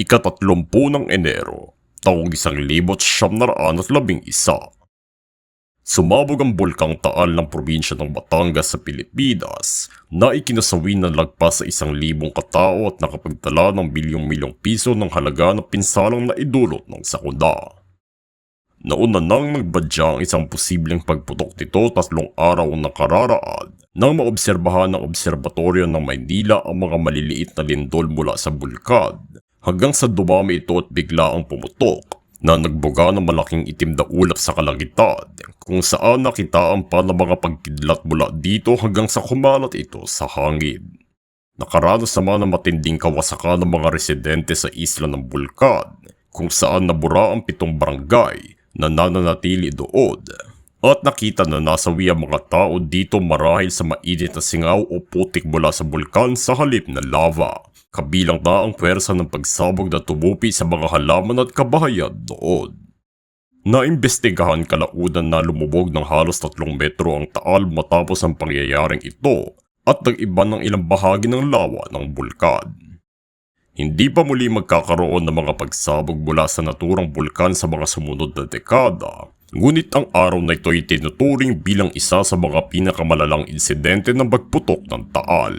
ikatatlumpu ng Enero, taong isang libot siyam na raan at labing isa. Sumabog ang bulkang taal ng probinsya ng Batangas sa Pilipinas na ikinasawi ng lagpas sa isang libong katao at nakapagtala ng bilyong-milyong piso ng halaga ng pinsalang na idulot ng sakuna. Nauna nang nagbadya ang isang posibleng pagputok nito tatlong araw ang nakararaan nang maobserbahan ng Obserbatoryo ng Maynila ang mga maliliit na lindol mula sa bulkan hanggang sa dumami ito at bigla ang pumutok na nagbuga ng malaking itim na ulap sa kalangitan kung saan nakitaan pa ng pagkidlat mula dito hanggang sa kumalat ito sa hangin. Nakaranas naman ng matinding kawasakan ng mga residente sa isla ng bulkan kung saan nabura ang pitong barangay na nananatili doon. At nakita na nasawi ang mga tao dito marahil sa mainit na singaw o putik mula sa bulkan sa halip na lava. Kabilang na ang pwersa ng pagsabog na tumupi sa mga halaman at kabahayan doon. Naimbestigahan kalaunan na lumubog ng halos tatlong metro ang taal matapos ang pangyayaring ito at nag-iba ng ilang bahagi ng lawa ng bulkan. Hindi pa muli magkakaroon ng mga pagsabog mula sa naturang bulkan sa mga sumunod na dekada, ngunit ang araw na ito ay tinuturing bilang isa sa mga pinakamalalang insidente ng pagputok ng taal.